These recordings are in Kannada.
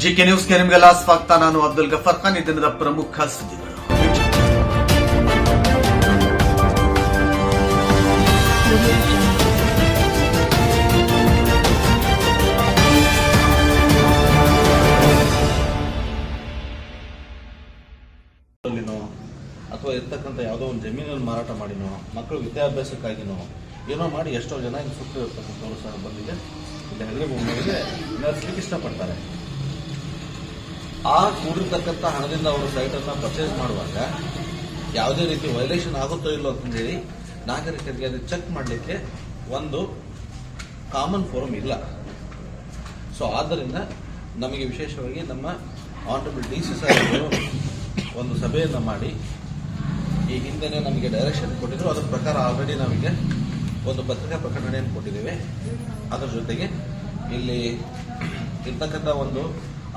ಜಿಕೆ ನ್ಯೂಸ್ಗೆ ನಿಮಗೆಲ್ಲ ಸ್ವಾಗತ. ನಾನು ಅಬ್ದುಲ್ ಗಫರ್ ಖಾನ್. ಈ ದಿನದ ಪ್ರಮುಖ ಸುದ್ದಿಗಳು. ಅಥವಾ ಇರ್ತಕ್ಕಂಥ ಯಾವುದೋ ಒಂದು ಜಮೀನನ್ನು ಮಾರಾಟ ಮಾಡಿನೋ, ಮಕ್ಕಳ ವಿದ್ಯಾಭ್ಯಾಸಕ್ಕಾಗಿನೋ ಏನೋ ಮಾಡಿ ಎಷ್ಟೋ ಜನ ಇಲ್ಲಿ ಸುಟ್ಟು ಇರ್ತಕ್ಕಂಥವ್ರು ಸಹ ಬಂದಿದೆ. ಇಲ್ಲಿ ಹಳ್ಳಿ ಭೂಮಿಗಳಿಗೆ ನೆಲೆಸ್ಲಿಕ್ಕೆ ಇಷ್ಟಪಡ್ತಾರೆ. ಆ ಕೂಡಿರ್ತಕ್ಕಂಥ ಹಣದಿಂದ ಅವರು ಸೈಟನ್ನು ಪರ್ಚೇಸ್ ಮಾಡುವಾಗ ಯಾವುದೇ ರೀತಿ ವೈಲೇಷನ್ ಆಗುತ್ತೋ ಇಲ್ಲೋ ಅಂತಂದೇಳಿ ನಾಗರಿಕರಿಗೆ ಅದನ್ನು ಚೆಕ್ ಮಾಡಲಿಕ್ಕೆ ಒಂದು ಕಾಮನ್ ಫೋರಮ್ ಇಲ್ಲ. ಸೊ ಆದ್ದರಿಂದ ನಮಗೆ ವಿಶೇಷವಾಗಿ ನಮ್ಮ ಆನರಬಲ್ ಡಿ ಸಿ ಸಾಹೇಬರು ಒಂದು ಸಭೆಯನ್ನು ಮಾಡಿ ಈ ಹಿಂದೆನೇ ನಮಗೆ ಡೈರೆಕ್ಷನ್ ಕೊಟ್ಟಿದ್ರು. ಅದರ ಪ್ರಕಾರ ಆಲ್ರೆಡಿ ನಮಗೆ ಒಂದು ಪತ್ರಿಕಾ ಪ್ರಕಟಣೆಯನ್ನು ಕೊಟ್ಟಿದ್ದೇವೆ? ಅದರ ಜೊತೆಗೆ ಇಲ್ಲಿ ಇರ್ತಕ್ಕಂಥ ಒಂದು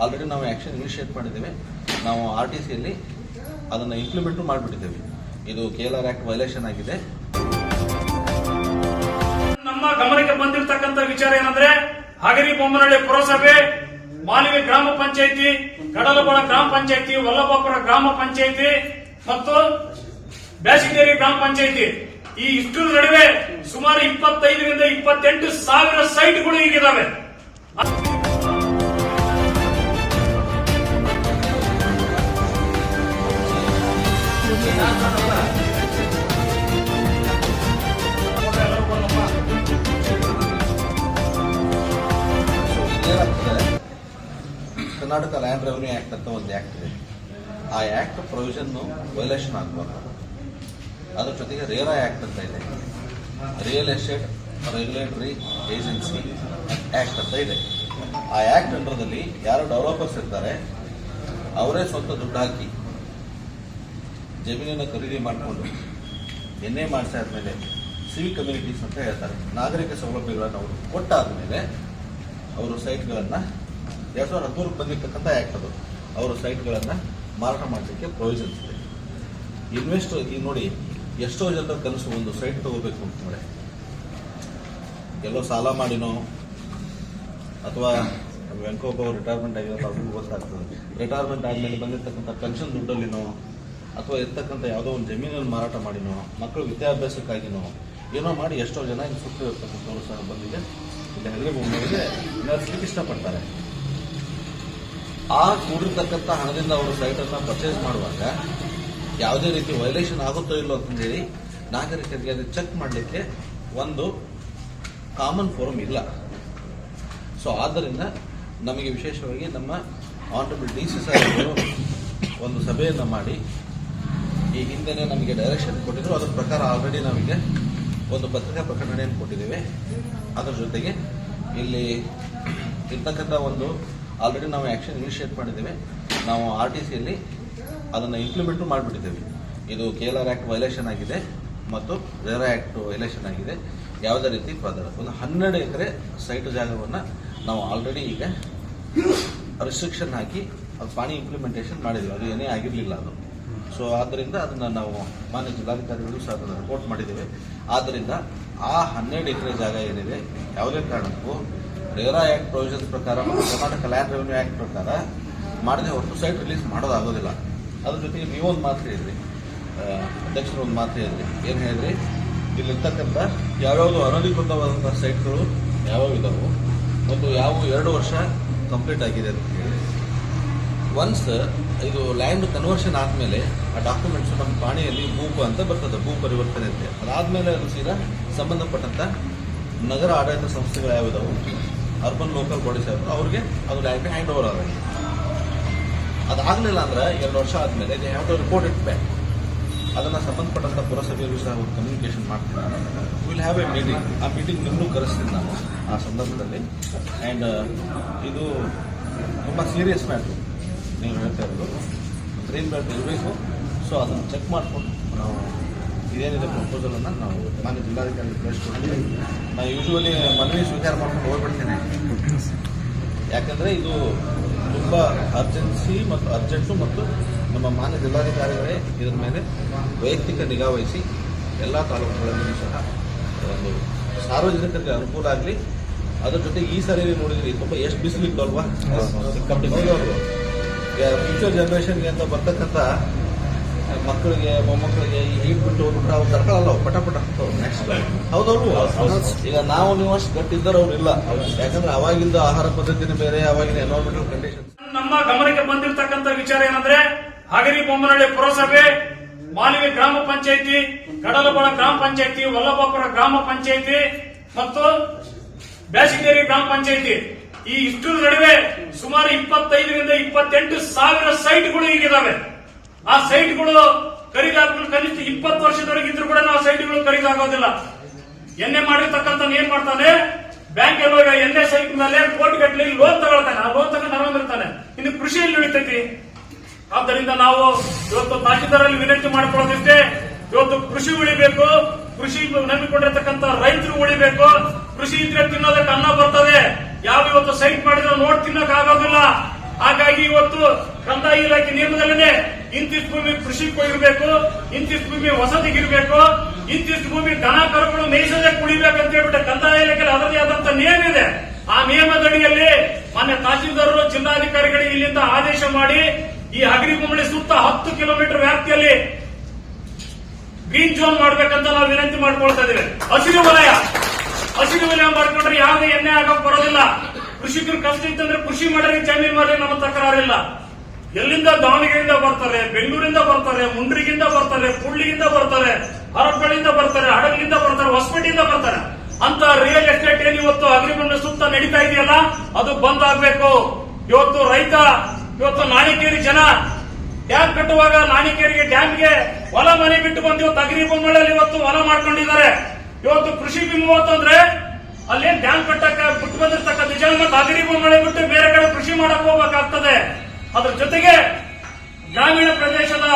ಆಲ್ರೆಡಿ ನಾವು ಆ್ಯಕ್ಷನ್ ಇನಿಷಿಯೇಟ್ ಮಾಡಿದ್ದೇವೆ. ನಾವು ಆರ್ ಟಿ ಸಿಯಲ್ಲಿ ಅದನ್ನು ಇಂಪ್ಲಿಮೆಂಟು ಮಾಡಿಬಿಟ್ಟಿದ್ದೇವೆ. ಇದು K L R act violation ಆಗಿದೆ. ನಮ್ಮ ಗಮನಕ್ಕೆ ಬಂದಿರತಕ್ಕಂಥ ವಿಚಾರ ಏನಂದ್ರೆ, ಹಗರಿ ಬೊಮ್ಮನಹಳ್ಳಿ ಪುರಸಭೆ ಮಾಲಿವೆ ಗ್ರಾಮ ಪಂಚಾಯಿತಿ ಕಡಲಬಳ ಗ್ರಾಮ ಪಂಚಾಯಿತಿ, ವಲ್ಲಭಾಪುರ ಗ್ರಾಮ ಪಂಚಾಯಿತಿ ಮತ್ತು ಬ್ಯಾಸಿಗೇರಿ ಗ್ರಾಮ ಪಂಚಾಯಿತಿ. ಈ ಇಷ್ಟರ ನಡುವೆ ಸುಮಾರು ಇಪ್ಪತ್ತೈದರಿಂದ ಇಪ್ಪತ್ತೆಂಟು ಸಾವಿರ ಸೈಟ್ಗಳು ಈಗಿದ್ದಾವೆ ಕರ್ನಾಟಕ ಲ್ಯಾಂಡ್ ರೆವೆನ್ಯೂ ಆಕ್ಟ್ ಅಂತ ಒಂದು ಆಕ್ಟ್ ಇದೆ. ಆ ಆ್ಯಕ್ಟ್ ಪ್ರೊವಿಷನ್ನು ವೈಲೇಷನ್ ಆಗಬಾರ್ದು ಅದ್ರ ಜೊತೆಗೆ ರೇರಾ ಆ್ಯಕ್ಟ್ ಅಂತ ಇದೆ. Real estate regulatory agency act ಅಂತ ಇದೆ. ಆ ಆ್ಯಕ್ಟ್ ಅಂಡರ್ದಲ್ಲಿ ಯಾರು ಡೆವಲಪರ್ಸ್ ಇರ್ತಾರೆ, ಅವರೇ ಸ್ವಂತ ದುಡ್ಡು ಹಾಕಿ ಜಮೀನನ್ನು ಖರೀದಿ ಮಾಡಿಕೊಂಡು ಎನ್ ಎ ಮಾಡಿಸಾದ್ಮೇಲೆ ಸಿವಿಲ್ ಕಮ್ಯುನಿಟೀಸ್ ಅಂತ ಹೇಳ್ತಾರೆ. ನಾಗರಿಕ ಸೌಲಭ್ಯಗಳನ್ನು ಅವರು ಕೊಟ್ಟಾದ್ಮೇಲೆ ಅವರು ಸೈಟ್ಗಳನ್ನು ಎರಡು ಸಾವಿರದ ಹದಿಮೂರಕ್ಕೆ ಬಂದಿರ್ತಕ್ಕಂಥ ಆ್ಯಕ್ಟ್ ಅದು. ಅವರು ಸೈಟ್ಗಳನ್ನು ಮಾರಾಟ ಮಾಡಲಿಕ್ಕೆ ಪ್ರೊವಿಷನ್ಸ್ ಇದೆ. ಇನ್ವೆಸ್ಟ್ ಈಗ ನೋಡಿ ಎಷ್ಟೋ ಜನರ ಕನಸು ಒಂದು ಸೈಟ್ ತಗೋಬೇಕು ಅಂತಂದ್ರೆ ಎಲ್ಲೋ ಸಾಲ ಮಾಡಿನೋ, ಅಥವಾ ವೆಂಕೋಬ ರಿಟೈರ್ಮೆಂಟ್ ಆಗಿರೋ ಅವ್ರಿಗೂ ಗೊತ್ತಾಗ್ತದೆ. ರಿಟೈರ್ಮೆಂಟ್ ಆದಮೇಲೆ ಬಂದಿರ್ತಕ್ಕಂಥ ಪೆನ್ಷನ್ ದುಡ್ಡಲ್ಲಿನೋ, ಅಥವಾ ಇರ್ತಕ್ಕಂಥ ಯಾವುದೋ ಒಂದು ಜಮೀನನ್ನು ಮಾರಾಟ ಮಾಡಿನೋ, ಮಕ್ಕಳು ವಿದ್ಯಾಭ್ಯಾಸಕ್ಕಾಗಿನೋ, ಏನೋ ಮಾಡಿ ಎಷ್ಟೋ ಜನ ಹಿಂಗೆ ಸುಟ್ಟು ಇರ್ತಕ್ಕಂಥವ್ರು ಸಹ ಬಂದಿದೆ. ಇಲ್ಲಿ ನೆಲೆಸ್ಲಿಕ್ಕೆ ಇಷ್ಟಪಡ್ತಾರೆ. ಆ ಕೂಡಿರ್ತಕ್ಕಂಥ ಹಣದಿಂದ ಅವರು ಸೈಟನ್ನು ಪರ್ಚೇಸ್ ಮಾಡುವಾಗ ಯಾವುದೇ ರೀತಿ ವೈಲೇಷನ್ ಆಗುತ್ತೋ ಇಲ್ಲೋ ಅಂತಂದೇಳಿ ನಾಗರಿಕರಿಗೆ ಅದನ್ನು ಚೆಕ್ ಮಾಡಲಿಕ್ಕೆ ಒಂದು ಕಾಮನ್ ಫೋರಮ್ ಇಲ್ಲ. ಸೊ ಆದ್ದರಿಂದ ನಮಗೆ ವಿಶೇಷವಾಗಿ ನಮ್ಮ ಆನರಬಲ್ ಡಿ ಸಿ ಸಾಹೇಬರು ಒಂದು ಸಭೆಯನ್ನು ಮಾಡಿ, ಈ ಹಿಂದೆನೇ ನಮಗೆ ಡೈರೆಕ್ಷನ್ ಕೊಟ್ಟಿದ್ರು. ಅದರ ಪ್ರಕಾರ ಆಲ್ರೆಡಿ ನಮಗೆ ಒಂದು ಪತ್ರಿಕಾ ಪ್ರಕಟಣೆಯನ್ನು ಕೊಟ್ಟಿದ್ದೇವೆ. ಅದರ ಜೊತೆಗೆ ಇಲ್ಲಿ ಇರ್ತಕ್ಕಂಥ ಒಂದು ಆಲ್ರೆಡಿ ನಾವು ಆ್ಯಕ್ಷನ್ ಇನಿಷಿಯೇಟ್ ಮಾಡಿದ್ದೇವೆ. ನಾವು ಆರ್ ಟಿ ಸಿಯಲ್ಲಿ ಅದನ್ನು ಇಂಪ್ಲಿಮೆಂಟು ಮಾಡಿಬಿಟ್ಟಿದ್ದೇವೆ. ಇದು K L R act violation ಆಗಿದೆ ಮತ್ತು ರೇರಾ ಆ್ಯಕ್ಟ್ ವೈಲೇಷನ್ ಆಗಿದೆ. ಯಾವುದೇ ರೀತಿ ಪ್ರಧಾನ ಒಂದು ಹನ್ನೆರಡು ಎಕರೆ ಸೈಟ್ ಜಾಗವನ್ನು ನಾವು ಆಲ್ರೆಡಿ ಈಗ ರಿಸ್ಟ್ರಿಕ್ಷನ್ ಹಾಕಿ ಅದು ಪಾಣಿ ಇಂಪ್ಲಿಮೆಂಟೇಷನ್ ಮಾಡಿದ್ವಿ. ಅದು ಏನೇ ಆಗಿರಲಿಲ್ಲ ಅದು. ಸೊ ಆದ್ದರಿಂದ ಅದನ್ನು ನಾವು ಮಾನ್ಯ ಜಿಲ್ಲಾಧಿಕಾರಿಗಳು ಸಹ ಅದನ್ನು ರಿಪೋರ್ಟ್ ಮಾಡಿದ್ದೇವೆ. ಆದ್ದರಿಂದ ಆ ಹನ್ನೆರಡು ಎಕರೆ ಜಾಗ ಏನಿದೆ, ಯಾವುದೇ ಕಾರಣಕ್ಕೂ ರೇರಾ ಆ್ಯಕ್ಟ್ ಪ್ರೊವಿಷನ್ಸ್ ಪ್ರಕಾರ ಮತ್ತು ಕರ್ನಾಟಕ ಲ್ಯಾಂಡ್ ರೆವೆನ್ಯೂ ಆ್ಯಕ್ಟ್ ಪ್ರಕಾರ ಮಾಡದೆ ಹೊರತು ಸೈಟ್ ರಿಲೀಸ್ ಮಾಡೋದಾಗೋದಿಲ್ಲ. ಅದ್ರ ಜೊತೆಗೆ ನೀವೊಂದು ಮಾತು ಹೇಳಿದ್ರಿ ಅಧ್ಯಕ್ಷರು ಒಂದು ಮಾತು ಹೇಳಿದ್ರಿ ಏನು ಹೇಳಿದ್ರಿ ಇಲ್ಲಿರ್ತಕ್ಕಂಥ ಯಾವ್ಯಾವುದು ಅನಧಿಕೃತವಾದಂಥ ಸೈಟ್ಗಳು ಯಾವ್ಯಾವ ಇದಾವೆ? ಮತ್ತು ಯಾವ ಎರಡು ವರ್ಷ ಕಂಪ್ಲೀಟ್ ಆಗಿದೆ ಅಂತ ಹೇಳಿ ಒನ್ಸ್ ಇದು ಲ್ಯಾಂಡ್ ಕನ್ವರ್ಷನ್ ಆದಮೇಲೆ ಆ ಡಾಕ್ಯುಮೆಂಟ್ಸ್ ನಮ್ಮ ಪಾಣಿಯಲ್ಲಿ ಭೂಪ ಅಂತ ಬರ್ತದೆ, ಭೂ ಪರಿವರ್ತನೆ ಅಂತ. ಅದಾದಮೇಲೆ ಅದು ಸೀದಾ ಸಂಬಂಧಪಟ್ಟಂಥ ನಗರ ಆಡಳಿತ ಸಂಸ್ಥೆಗಳು ಯಾವಿದಾವೆ ಅರ್ಬನ್ ಲೋಕಲ್ ಬಾಡೀಸ್ ಯಾವ ಅವ್ರಿಗೆ ಅದು ಲ್ಯಾಂಡ್ ಹ್ಯಾಂಡ್ ಓವರ್ ಆಗಿದೆ ಅದಾಗಲಿಲ್ಲ ಅಂದ್ರೆ ಎರಡು ವರ್ಷ ಆದಮೇಲೆ they have to report it back ಅದನ್ನು ಸಂಬಂಧಪಟ್ಟಂತ ಪುರಸಭೆಯಲ್ಲೂ ಸಹ ಕಮ್ಯುನಿಕೇಶನ್ ಮಾಡ್ತೀನಿ ವಿಲ್ ಹ್ಯಾವ್ ಎ ಮೀಟಿಂಗ್ ಆ ಮೀಟಿಂಗ್ ನಿಮ್ಮನ್ನು ಕರೆಸ್ತೀನಿ ನಾನು ಆ ಸಂದರ್ಭದಲ್ಲಿ. ಆ್ಯಂಡ್ ಇದು ತುಂಬ ಸೀರಿಯಸ್ ಮ್ಯಾಟ್ರು ನೀವು ಹೇಳ್ತಾ ಇರೋದು. ಗ್ರೀನ್ ಬ್ಯಾಟ್ ಇರಬೇಕು. ಸೊ ಅದನ್ನು ಚೆಕ್ ಮಾಡಿಕೊಂಡು ನಾವು ಇದೇನಿದೆ ಪ್ರಪೋಸಲನ್ನು ನಾವು ಮಾನ್ಯ ಜಿಲ್ಲಾಧಿಕಾರಿ ಕಳಿಸ್ಕೊಡ್ತೀವಿ. ನಾನು ಯೂಶ್ವಲಿ ಮನವಿ ಸ್ವೀಕಾರ ಮಾಡ್ಕೊಂಡು ಹೋಗ್ಬಿಡ್ತೇನೆ. ಯಾಕಂದರೆ ಇದು ತುಂಬ ಅರ್ಜೆನ್ಸಿ ಮತ್ತು ಅರ್ಜೆಂಟು ಮತ್ತು ನಮ್ಮ ಮಾನ್ಯ ಜಿಲ್ಲಾಧಿಕಾರಿಗಳೇ ಇದರ ಮೇಲೆ ವೈಯಕ್ತಿಕ ನಿಗಾ ವಹಿಸಿ ಎಲ್ಲ ತಾಲೂಕುಗಳಲ್ಲಿಯೂ ಸಹ ಒಂದು ಸಾರ್ವಜನಿಕರಿಗೆ ಅನುಕೂಲ ಆಗಲಿ. ಅದ್ರ ಜೊತೆ ಈ ಸರಿ ನೋಡಿದ್ರಿ ತುಂಬ ಎಷ್ಟು ಬಿಸಿಲಿತ್ತು ಅಲ್ವಾ ಫ್ಯೂಚರ್ ಜನರೇಷನ್ಗೆ ಅಂತ ಬರ್ತಕ್ಕಂಥ ಮಕ್ಕಳಿಗೆ, ಮೊಮ್ಮಕ್ಕಳಿಗೆ ಈ ಹೀಟ್ ಬಿಟ್ಟು ಹೋಗ್ಬಿಟ್ರೆ ಅವ್ರು ತಡ್ಕೊಳ್ಳಲ್ಲ ಅವು ಪಟ ಪಟ ನೆಕ್ಸ್ಟ್ ಹೌದಲ್ವು ಈಗ ನಾವು ನೀವು ಅಷ್ಟು ಗಟ್ಟಿದ್ದಾರೆ ಅವ್ರು ಇಲ್ಲ. ಯಾಕಂದ್ರೆ ಅವಾಗಿಂದ ಆಹಾರ ಪದ್ಧತಿನೇ ಬೇರೆ, ಅವಾಗಿನ ಎನ್ವೈರ್ಮೆಂಟಲ್ ಕಂಡೀಷನ್ಸ್ ನಮ್ಮ ಗಮನಕ್ಕೆ ಬಂದಿರತಕ್ಕಂತ ವಿಚಾರ ಏನಂದ್ರೆ ಹಗರಿ ಬೊಮ್ಮನಹಳ್ಳಿ ಪುರಸಭೆ ಮಾಲಿಗೆ ಗ್ರಾಮ ಪಂಚಾಯಿತಿ ಕಡಲಬಳ ಗ್ರಾಮ ಪಂಚಾಯಿತಿ, ವಲ್ಲಭಾಪುರ ಗ್ರಾಮ ಪಂಚಾಯಿತಿ ಮತ್ತು ಬ್ಯಾಸಿಗೇರಿ ಗ್ರಾಮ ಪಂಚಾಯಿತಿ. ಈ ಇಷ್ಟರ ನಡುವೆ ಸುಮಾರು ಇಪ್ಪತ್ತೈದರಿಂದ ಇಪ್ಪತ್ತೆಂಟು ಸಾವಿರ ಸೈಟ್ಗಳು ಈಗಿದಾವೆ. ಆ ಸೈಟ್ಗಳು ಖರೀದಾಗಲು ಕನಿಷ್ಠ ಇಪ್ಪತ್ತು ವರ್ಷದವರೆಗೆ ಇದ್ರೂ ಕೂಡ ನಾವು ಸೈಟ್ಗಳು ಖರೀದಾಗೋದಿಲ್ಲ. ಎನ್ನೆ ಮಾಡಿರ್ತಕ್ಕಂಥ ಏನ್ ಮಾಡ್ತಾನೆ? ಬ್ಯಾಂಕ್ ಎಲ್ಲ ಎಣ್ಣೆ ಸೈಟ್ ಮೇಲೆ ಕೋಟಿ ಗಟ್ಟಲೆ ಲೋನ್ ತಗೊಳ್ತಾನೆ, ಆ ಲೋನ್ ತಗೊಂಡು ಇರ್ತಾನೆ ಇನ್ನು ಕೃಷಿಯಲ್ಲಿ ಉಳಿತೈತಿ? ಆದ್ದರಿಂದ ನಾವು ಇವತ್ತು ತಾಕಿದಾರಲ್ಲಿ ವಿನಂತಿ ಮಾಡಿಕೊಳ್ಳೋದಿಷ್ಟೇ, ಇವತ್ತು ಕೃಷಿ ಉಳಿಬೇಕು, ಕೃಷಿ ನಂಬಿಕೊಂಡಿರ್ತಕ್ಕಂಥ ರೈತರು ಉಳಿಬೇಕು, ಕೃಷಿ ಇದ್ರೆ ತಿನ್ನೋದಕ್ಕೆ ಅನ್ನ ಬರ್ತದೆ. ಯಾವ ಇವತ್ತು ಸೈಟ್ ಮಾಡಿದ್ರೆ ನೋಡ್ ತಿನ್ನಕ್ ಆಗೋದಿಲ್ಲ. ಹಾಗಾಗಿ ಇವತ್ತು ಕಂದಾಯ ಇಲಾಖೆ ನಿಯಮದಲ್ಲೇ ಇಂತಿಷ್ಟು ಭೂಮಿ ಕೃಷಿ ಇರಬೇಕು, ಇಂತಿಷ್ಟು ಭೂಮಿ ವಸತಿಗಿರ್ಬೇಕು ಇಂತಿಷ್ಟು ಭೂಮಿ ದನ ಕರುಗಳು ಮೀಸದೆ ಕುಡಿಬೇಕಂತ ಹೇಳ್ಬಿಟ್ಟು ಕಂದಾಯ ಇಲಾಖೆ ಅದರದೇ ಆದಂತ ನಿಯಮ ಇದೆ. ಆ ನಿಯಮದಡಿಯಲ್ಲಿ ಮಾನ್ಯ ತಹಶೀಲ್ದಾರರು, ಜಿಲ್ಲಾಧಿಕಾರಿಗಳಿಗೆ ಇಲ್ಲಿಂದ ಆದೇಶ ಮಾಡಿ ಈ ಹಗರಿಗುಂಬಳಿ ಸುತ್ತ ಹತ್ತು ಕಿಲೋಮೀಟರ್ ವ್ಯಾಪ್ತಿಯಲ್ಲಿ ಗ್ರೀನ್ ಝೋನ್ ಮಾಡ್ಬೇಕಂತ ನಾವು ವಿನಂತಿ ಮಾಡ್ಕೊಳ್ತಾ ಇದ್ದೇವೆ. ಹಸಿರು ವಲಯ. ಹಸಿರು ವಲಯ ಮಾಡ್ಕೊಂಡ್ರೆ ಯಾವುದೇ ಎಣ್ಣೆ ಆಗಕ್ ಬರೋದಿಲ್ಲ. ಕೃಷಿಕರು ಕಷ್ಟ ಇತ್ತಂದ್ರೆ ಕೃಷಿ ಮಾಡ್ರಿ, ಜಮೀನು ಮಾಡ್ರಿ, ನಮ್ಮ ತಕರಾರಿಲ್ಲ. ಎಲ್ಲಿಂದ ದಾವಣಗೆರೆಯಿಂದ ಬರ್ತಾರೆ, ಬೆಂಗಳೂರಿಂದ ಬರ್ತಾರೆ, ಮುಂಡ್ರಿಗಿಂದ ಬರ್ತಾರೆ ಕುಳ್ಳಿಗಿಂದ ಬರ್ತಾರೆ. ಹರಪ್ಪಳ್ಳಿಯಿಂದ ಬರ್ತಾರೆ ಹಡಗಲಿಂದ ಬರ್ತಾರೆ, ಹೊಸಪೇಟೆಯಿಂದ ಬರ್ತಾರೆ. ಅಂತ ರಿಯಲ್ ಎಸ್ಟೇಟ್ ಏನ್ ಇವತ್ತು ಅಗ್ರಿಮೆಂಟ್ ಸುತ್ತ ನಡೀತಾ ಇದೆಯಲ್ಲ, ಅದು ಬಂದ್ ಆಗ್ಬೇಕು. ಇವತ್ತು ರೈತ, ಇವತ್ತು ನಾಣಿಕೇರಿ ಜನ ಡ್ಯಾಮ್ ಕಟ್ಟುವಾಗ ನಾಣಿಕೇರಿಗೆ ಡ್ಯಾಮ್ಗೆ ಹೊಲ ಮನೆ ಬಿಟ್ಟು ಬಂದು ಇವತ್ತು ಅಗ್ರಿ ಬೊಮ್ಮಳಲ್ಲಿ ಇವತ್ತು ಹೊಲ ಮಾಡ್ಕೊಂಡಿದ್ದಾರೆ. ಇವತ್ತು ಕೃಷಿ ಭೂಮಿ ಅಂದ್ರೆ ಅಲ್ಲೇನ್ ಡ್ಯಾಮ್ ಕಟ್ಟಕ್ಕೆ ಬಿಟ್ಟು ಬಂದಿರ್ತಕ್ಕಂಥ ಜನ ಮತ್ತೆ ಅಗ್ರಿ ಬೊಮ್ಮಳೆ ಬಿಟ್ಟು ಬೇರೆ ಕಡೆ ಕೃಷಿ ಮಾಡಕ್ ಹೋಗ್ಬೇಕಾಗ್ತದೆ. ಅದ್ರ ಜೊತೆಗೆ ಗ್ರಾಮೀಣ ಪ್ರದೇಶದ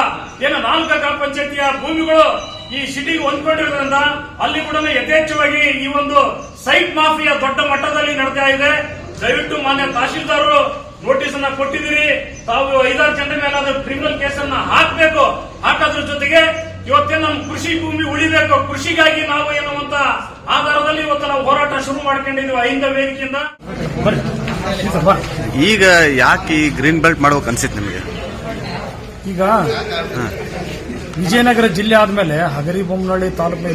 ಏನು ನಾಲ್ಕು ಗ್ರಾಮ ಪಂಚಾಯತಿಯ ಭೂಮಿಗಳು ಈ ಸಿಟಿಗೆ ಹೊಂದ್ಕೊಂಡಿರೋದ್ರಿಂದ ಅಲ್ಲಿ ಕೂಡ ಯಥೇಚ್ಛವಾಗಿ ಈ ಒಂದು ಸೈಟ್ ಮಾಫಿಯಾ ದೊಡ್ಡ ಮಟ್ಟದಲ್ಲಿ ನಡೀತಾ ಇದೆ. ದಯವಿಟ್ಟು ಮಾನ್ಯ ತಹಶೀಲ್ದಾರರು ನೋಟಿಸ್ ಅನ್ನ ಕೊಟ್ಟಿದ್ದೀರಿ. ತಾವು ಐದಾರು ಜನರ ಮೇಲೆ ಅದು ಕ್ರಿಮಿನಲ್ ಕೇಸನ್ನ ಹಾಕಬೇಕು. ಹಾಕೋದ್ರ ಜೊತೆಗೆ ಇವತ್ತೇ ನಮ್ಮ ಕೃಷಿ ಭೂಮಿ ಉಳಿಬೇಕು. ಕೃಷಿಗಾಗಿ ನಾವು ಎನ್ನುವಂತ ಆಧಾರದಲ್ಲಿ ಇವತ್ತು ನಾವು ಹೋರಾಟ ಶುರು ಮಾಡ್ಕೊಂಡಿದ್ದೀವಿ ಅಹಿಂದ ವೇದಿಕೆಯಿಂದ. ಈಗ ಯಾಕೆ ಈ ಗ್ರೀನ್ ಬೆಲ್ಟ್ ಮಾಡ್ಬೇಕು ಅನ್ಸಿತ್ತು ನಿಮಗೆ? ಈಗ ವಿಜಯನಗರ ಜಿಲ್ಲೆ ಆದ್ಮೇಲೆ ಹಗರಿ ಬೊಮ್ಮನಹಳ್ಳಿ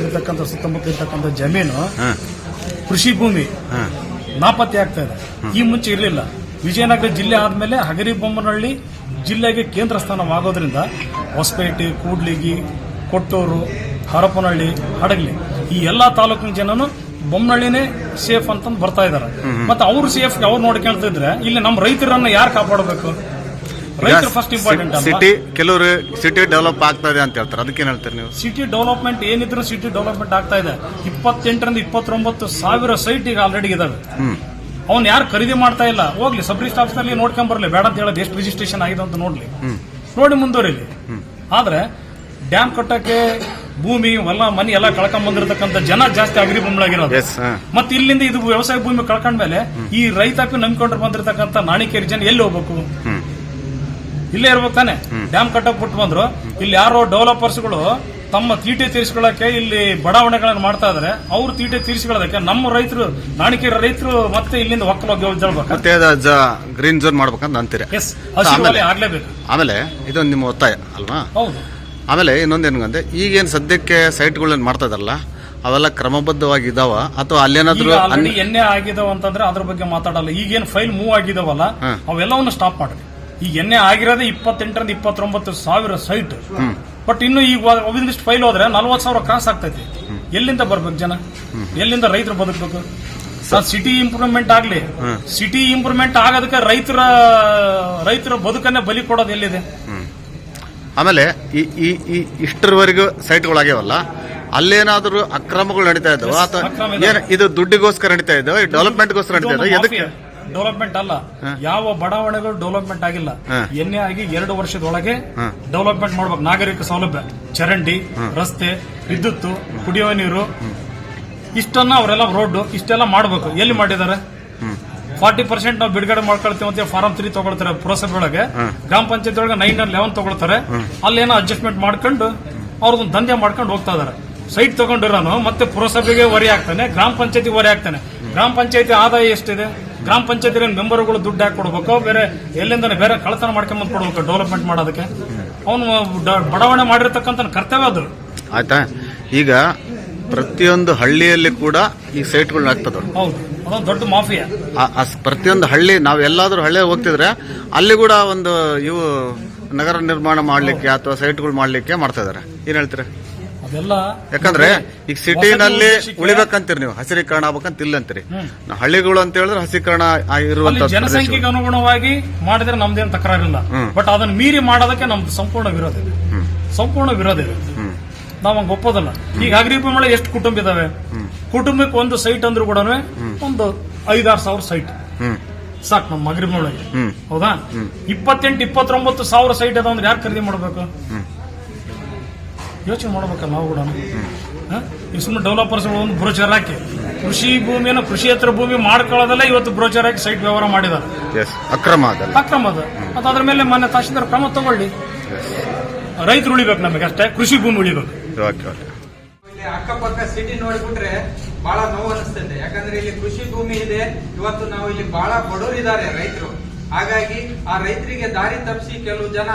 ಇರ್ತಕ್ಕಂಥ ಸುತ್ತಮುತ್ತ ಇರ್ತಕ್ಕಂಥ ಜಮೀನು ಕೃಷಿ ಭೂಮಿ ನಾಪತ್ತೆ ಆಗ್ತಾ ಇದೆ. ಈ ಮುಂಚೆ ಇರಲಿಲ್ಲ. ವಿಜಯನಗರ ಜಿಲ್ಲೆ ಆದ್ಮೇಲೆ ಹಗರಿಬೊಮ್ಮನಹಳ್ಳಿ ಜಿಲ್ಲೆಗೆ ಕೇಂದ್ರ ಸ್ಥಾನವಾಗೋದ್ರಿಂದ ಹೊಸಪೇಟೆ ಕೂಡ್ಲಿಗಿ ಕೊಟ್ಟೂರು ಹರಪನಹಳ್ಳಿ ಹಡಗಲಿ ಈ ಎಲ್ಲಾ ತಾಲೂಕಿನ ಜನನು ಬೊಮ್ಮನಹಳ್ಳಿನೇ ಸೇಫ್ ಅಂತಂದು ಬರ್ತಾ ಇದಾರೆ. ಮತ್ತೆ ಅವ್ರು ಸೇಫ್ ಅವ್ರು ನೋಡ್ಕೊಳ್ತಿದ್ರೆ ಇಲ್ಲಿ ನಮ್ಮ ರೈತರನ್ನ ಯಾರು ಕಾಪಾಡಬೇಕು? ರೈತರು ಫಸ್ಟ್ ಇಂಪಾರ್ಟೆಂಟ್ ಸಿಟಿ ಕೆಲವರು ಸಿಟಿ ಡೆವಲಪ್ ಆಗ್ತಾ ಇದೆ ಅಂತ ಹೇಳ್ತಾರೆ. ಅದಕ್ಕೆ ಹೇಳ್ತೀರಿ ನೀವು? ಸಿಟಿ ಡೆವಲಪ್ಮೆಂಟ್ ಏನಿದ್ರು ಸಿಟಿ ಡೆವಲಪ್ಮೆಂಟ್ ಆಗ್ತಾ ಇದೆ. ಇಪ್ಪತ್ತೆಂಟರಿಂದ ಇಪ್ಪತ್ತೊಂಬತ್ತು ಸಾವಿರ ಸೈಟ್ ಈಗ ಆಲ್ರೆಡಿ ಇದಾವೆ. ಅವ್ನು ಯಾರು ಖರೀದಿ ಮಾಡ್ತಾ ಇಲ್ಲ? ಹೋಗ್ಲಿ ಸಬ್ ರಿಜಿಸ್ಟರ್ ಆಫೀಸ್ನಲ್ಲಿ ನೋಡ್ಕೊಂಡ್ ಬರ್ಲಿ. ಬೇಡ ಅಂತ ಹೇಳೋದು ಎಷ್ಟು ರಿಜಿಸ್ಟ್ರೇಷನ್ ಆಗಿದೆ ಅಂತ ನೋಡ್ಲಿ. ನೋಡಿ ಮುಂದುವರಿಲಿ. ಆದ್ರೆ ಡ್ಯಾಮ್ ಕಟ್ಟಕ್ಕೆ ಭೂಮಿ ಹೊಲ ಮನಿ ಎಲ್ಲ ಕಳ್ಕೊಂಡ್ ಬಂದಿರತಕ್ಕಂತ ಜನ ಜಾಸ್ತಿ ಅಗ್ರಿ ಹಾ. ಮತ್ತೆ ಇಲ್ಲಿಂದ ಇದು ವ್ಯವಸಾಯ ಭೂಮಿ ಕಳ್ಕೊಂಡ್ಮೇಲೆ ಈ ರೈತಾಪಿ ನಂಬಿಕೊಂಡ್ರೆ ಬಂದಿರತಕ್ಕಂತ ನಾಣಿಕೇರಿ ಜನ ಎಲ್ಲಿ ಹೋಗ್ಬೇಕು? ಇಲ್ಲೇ ಇರ್ಬೇಕು ತಾನೆ. ಡ್ಯಾಮ್ ಕಟ್ಟಕ್ ಬಿಟ್ಟು ಬಂದ್ರು. ಇಲ್ಲಿ ಯಾರೋ ಡೆವಲಪರ್ಸ್ಗಳು ತಮ್ಮ ತೀಟೆ ತೀರಿಸ್ಕೊಳ್ಳಕ್ಕೆ ಇಲ್ಲಿ ಬಡಾವಣೆಗಳನ್ನು ಮಾಡ್ತಾ ಇದಾರೆ. ಅವ್ರು ತೀಟೆ ತೀರಿಸ್ಕೊಳ್ಳೋದಕ್ಕೆ ನಮ್ಮ ರೈತರು ನಾಣಿಕೆರ ರೈತರು ಮತ್ತೆ ಇಲ್ಲಿಂದ ಒಕ್ಕಲೋಗಿ ಗ್ರೀನ್ ಝೋನ್ ಮಾಡ್ಬೇಕಂತ ಅಂತೀರಿ? ಆಗ್ಲೇಬೇಕು. ಆಮೇಲೆ ಇದೊಂದು ನಿಮ್ಮ ಒತ್ತಾಯ ಅಲ್ವಾ? ಹೌದು. ಆಮೇಲೆ ಇನ್ನೊಂದೇನು ಅಂದ್ರೆ ಈಗೇನು ಸದ್ಯಕ್ಕೆ ಸೈಟ್ಗಳನ್ನ ಮಾಡ್ತಾ ಇದಾರಲ್ಲ ಅವೆಲ್ಲ ಕ್ರಮಬದ್ಧವಾಗಿ ಇದಾವ ಅಥವಾ ಅಲ್ಲೇನಾದ್ರೂ ಎಣ್ಣೆ ಆಗಿದಾವ ಅಂತಂದ್ರೆ ಅದ್ರ ಬಗ್ಗೆ ಮಾತಾಡಲ್ಲ. ಈಗೇನು ಫೈಲ್ ಮೂವ್ ಆಗಿದಾವಲ್ಲ ಅವೆಲ್ಲವನ್ನ ಅವೆಲ್ಲವನ್ನು ಸ್ಟಾಪ್ ಮಾಡ್ರಿ ಈಗ ಎನ್ನೆ ಆಗಿರೋದೇ ಇಪ್ಪತ್ತೆಂಟರಿಂದ ಇಪ್ಪತ್ತೊಂಬತ್ತು ಸಾವಿರ ಸೈಟ್ ಬಟ್ ಇನ್ನು ಈಗ ಒಂದಿಷ್ಟು ಫೈಲ್ ಹೋದ್ರೆ ನಲ್ವತ್ತು ಸಾವಿರ ಕ್ರಾಸ್ ಆಗ್ತೈತಿ. ಎಲ್ಲಿಂದ ಬರ್ಬೇಕು ಜನ? ಎಲ್ಲಿಂದ ರೈತರು ಬದುಕಬೇಕು? ಸಿಟಿ ಇಂಪ್ರೂವ್ಮೆಂಟ್ ಆಗ್ಲಿ ಸಿಟಿ ಇಂಪ್ರೂವ್ಮೆಂಟ್ ಆಗೋದಕ್ಕೆ ರೈತರ ರೈತರ ಬದುಕನ್ನೇ ಬಲಿ ಕೊಡೋದು ಎಲ್ಲಿದೆ? ಆಮೇಲೆ ಈ ಈ ಈ ಇಷ್ಟರವರೆಗೂ ಸೈಟ್ಗಳಾಗ್ಯಾವಲ್ಲ ಅಲ್ಲೇನಾದರೂ ಅಕ್ರಮಗಳು ನಡೀತಾ ಇದ್ದಾವೆ? ಅಥವಾ ಏನು ಇದು ದುಡ್ಡಿಗೋಸ್ಕರ ನಡೀತಾ ಇದ್ದಾವೆ? ಡೆವಲಪ್ಮೆಂಟ್ಗೋಸ್ಕರ ನಡೀತಾ ಇದ್ದಾವೆ? ಎದಕ್ಕೆ? ಡೆವಲಪ್ಮೆಂಟ್ ಅಲ್ಲ. ಯಾವ ಬಡಾವಣೆಗಳು ಡೆವಲಪ್ಮೆಂಟ್ ಆಗಿಲ್ಲ. ಎನ್ನೇ ಆಗಿ ಎರಡು ವರ್ಷದೊಳಗೆ ಡೆವಲಪ್ಮೆಂಟ್ ಮಾಡ್ಬೇಕು. ನಾಗರಿಕ ಸೌಲಭ್ಯ ಚರಂಡಿ ರಸ್ತೆ ವಿದ್ಯುತ್ ಕುಡಿಯುವ ನೀರು. ಇಷ್ಟನ್ನ ಅವರೆಲ್ಲ ರೋಡ್ ಇಷ್ಟೆಲ್ಲ ಮಾಡಬೇಕು. ಎಲ್ಲಿ ಮಾಡಿದ್ದಾರೆ? ಫಾರ್ಟಿ ಪರ್ಸೆಂಟ್ ನಾವು ಬಿಡುಗಡೆ ಮಾಡ್ಕೊಳ್ತೀವಿ ಅಂತ ಫಾರಂ ತ್ರೀ ತಗೊಳ್ತಾರೆ ಪುರಸಭೆ ಒಳಗೆ. ಗ್ರಾಮ ಪಂಚಾಯತ್ ಒಳಗೆ ನೈನ್ ಲೆವೆನ್ ತಗೊಳ್ತಾರೆ. ಅಲ್ಲೇನೋ ಅಡ್ಜಸ್ಟ್ಮೆಂಟ್ ಮಾಡ್ಕೊಂಡು ಅವ್ರದ್ದು ದಂಧೆ ಮಾಡ್ಕೊಂಡು ಹೋಗ್ತಾ ಇದಾರೆ. ಸೈಟ್ ತಗೊಂಡಿರೋನು ಮತ್ತೆ ಪುರಸಭೆಗೆ ವರಿ ಆಗ್ತಾನೆ ಗ್ರಾಮ ಪಂಚಾಯತಿ ವರಿ ಆಗ್ತಾನೆ. ಗ್ರಾಮ ಪಂಚಾಯತಿ ಆದಾಯ ಎಷ್ಟಿದೆ? ಗ್ರಾಮ ಪಂಚಾಯತಿ ಮೆಂಬರ್ಗಳು ದುಡ್ಡು ಹಾಕಿ ಕೊಡ್ಬೇಕು? ಬೇರೆ ಎಲ್ಲಿಂದ ಬೇರೆ ಕಳತನ ಮಾಡ್ಕೊಂಬಂದು ಕೊಡ್ಬೇಕು ಡೆವಲಪ್ಮೆಂಟ್ ಮಾಡೋದಕ್ಕೆ. ಅವನು ಬಡಾವಣೆ ಮಾಡಿರ್ತಕ್ಕಂಥ ಕರ್ತವ್ಯ ಅದು. ಆಯ್ತಾ? ಈಗ ಪ್ರತಿಯೊಂದು ಹಳ್ಳಿಯಲ್ಲಿ ಕೂಡ ಈ ಸೈಟ್ಗಳನ್ನ ಆಗ್ತದ ಹೌದು. ಅದೊಂದು ದೊಡ್ಡ ಮಾಫಿಯಾ. ಪ್ರತಿಯೊಂದು ಹಳ್ಳಿ ನಾವು ಎಲ್ಲಾದ್ರೂ ಹಳ್ಳಿ ಹೋಗ್ತಿದ್ರೆ ಅಲ್ಲಿ ಕೂಡ ಒಂದು ಇವು ನಗರ ನಿರ್ಮಾಣ ಮಾಡ್ಲಿಕ್ಕೆ ಅಥವಾ ಸೈಟ್ಗಳು ಮಾಡ್ಲಿಕ್ಕೆ ಮಾಡ್ತಾ ಇದಾರೆ. ಏನ್ ಹೇಳ್ತೀರಾ? ಅದೆಲ್ಲ ಯಾಕಂದ್ರೆ ಈಗ ಸಿಟಿನಲ್ಲಿ ಉಳಿಬೇಕಂತೀರಿ ನೀವು ಹಸಿರೀಕರಣ ಆಗ್ಬೇಕಂತ ಇಲ್ಲ ಅಂತೀರಿ ಹಳ್ಳಿಗಳು ಅಂತ ಹೇಳಿದ್ರೆ ಹಸಿರೀಕರಣ ಆಗಿರುವಂತ ಇರುವಂತ ಜನಸಂಖ್ಯೆಗೆ ಅನುಗುಣವಾಗಿ ಮಾಡಿದ್ರೆ ನಮ್ದೇನು ತಕರಾರಿಲ್ಲ. ಬಟ್ ಅದನ್ನ ಮೀರಿ ಮಾಡೋದಕ್ಕೆ ನಮ್ದು ಸಂಪೂರ್ಣ ವಿರೋಧ ಇದೆ. ಸಂಪೂರ್ಣ ವಿರೋಧ ಇದೆ. ನಾವ್ ಹಂಗ ಒಪ್ಪೋದಲ್ಲ. ಈಗ ಅಗ್ರಿಪಮಳೆ ಎಷ್ಟು ಕುಟುಂಬ ಇದಾವೆ? ಕುಟುಂಬಕ್ಕೆ ಒಂದು ಸೈಟ್ ಅಂದ್ರೂ ಕೂಡ ಒಂದು ಐದಾರು ಸಾವಿರ ಸೈಟ್ ಸಾಕು ನಮ್ಮ ಅಗ್ರಿಪಮಳೆಗೆ ಹೌದಾ? ಇಪ್ಪತ್ತೆಂಟು ಇಪ್ಪತ್ತೊಂಬತ್ತು ಸಾವಿರ ಸೈಟ್ ಅದ ಅಂದ್ರೆ ಯಾರು ಖರೀದಿ ಮಾಡಬೇಕು? ಯೋಚನೆ ಮಾಡ್ಬೇಕಲ್ಲ ನಾವು ಕೂಡ. ಹಾಂ? ಸುಮ್ಮನೆ ಡೆವಲಪರ್ಸ್ ಒಂದು ಬ್ರೋಚರ್ ಹಾಕಿ. ಕೃಷಿ ಭೂಮಿಯನ್ನು ಹತ್ರ ಭೂಮಿ ಮಾಡ್ಕೊಳ್ಳೋದಲ್ಲ ಇವತ್ತು ಬ್ರೋಚರ್ ಹಾಕಿ ಸೈಟ್ ವ್ಯವಹಾರ ಮಾಡಿದ್ದಾರೆ. ಅಕ್ರಮ ಅದಲ್ಲ. ಅಕ್ರಮ ಅದು. ಮತ್ತು ಅದ್ರ ಮೇಲೆ ಮೊನ್ನೆ ತಹಶೀಲ್ದಾರ್ ಕ್ರಮ ತಗೊಳ್ಳಿ. ರೈತರು ಉಳಿಬೇಕು ನಮಗೆ ಅಷ್ಟೇ ಕೃಷಿ ಭೂಮಿ ಉಳಿಬೇಕು. ಓಕೆ ಅಕ್ಕಪಕ್ಕ ಸಿಟಿ ನೋಡ್ಬಿಟ್ರೆ ಬಹಳ ನೋವು ಅನಿಸ್ತದೆ. ಯಾಕಂದ್ರೆ ಇಲ್ಲಿ ಕೃಷಿ ಭೂಮಿ ಇದೆ ಇವತ್ತು ನಾವು ಇಲ್ಲಿ ಬಹಳ ಬಡವರಿದ್ದಾರೆ ರೈತರು. ಹಾಗಾಗಿ ಆ ರೈತರಿಗೆ ದಾರಿ ತಪ್ಪಿಸಿ ಕೆಲವು ಜನ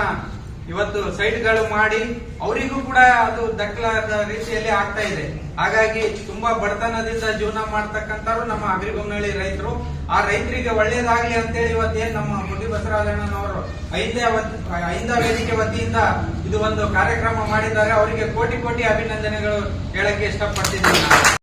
ಇವತ್ತು ಸೈಟ್ಗಳು ಮಾಡಿ ಅವರಿಗೂ ಕೂಡ ಅದು ದಕ್ಕಲಾದ ರೀತಿಯಲ್ಲಿ ಆಗ್ತಾ ಇದೆ. ಹಾಗಾಗಿ ತುಂಬಾ ಬಡತನದಿಂದ ಜೀವನ ಮಾಡ್ತಕ್ಕಂಥವ್ರು ನಮ್ಮ ಅಗ್ರಿಬೊಮ್ಮನಹಳ್ಳಿ ರೈತರು. ಆ ರೈತರಿಗೆ ಒಳ್ಳೇದಾಗ್ಲಿ ಅಂತೇಳಿ ಇವತ್ತೇನ್ ನಮ್ಮ ಮುಡಿ ಬಸವರಾಜಣ್ಣನವರು ಐದೇ ಐದ ವೇದಿಕೆ ವತಿಯಿಂದ ಇದು ಒಂದು ಕಾರ್ಯಕ್ರಮ ಮಾಡಿದ್ದಾರೆ. ಅವರಿಗೆ ಕೋಟಿ ಕೋಟಿ ಅಭಿನಂದನೆಗಳು ಹೇಳಕ್ಕೆ ಇಷ್ಟಪಡ್ತಿದ್ದೀನಿ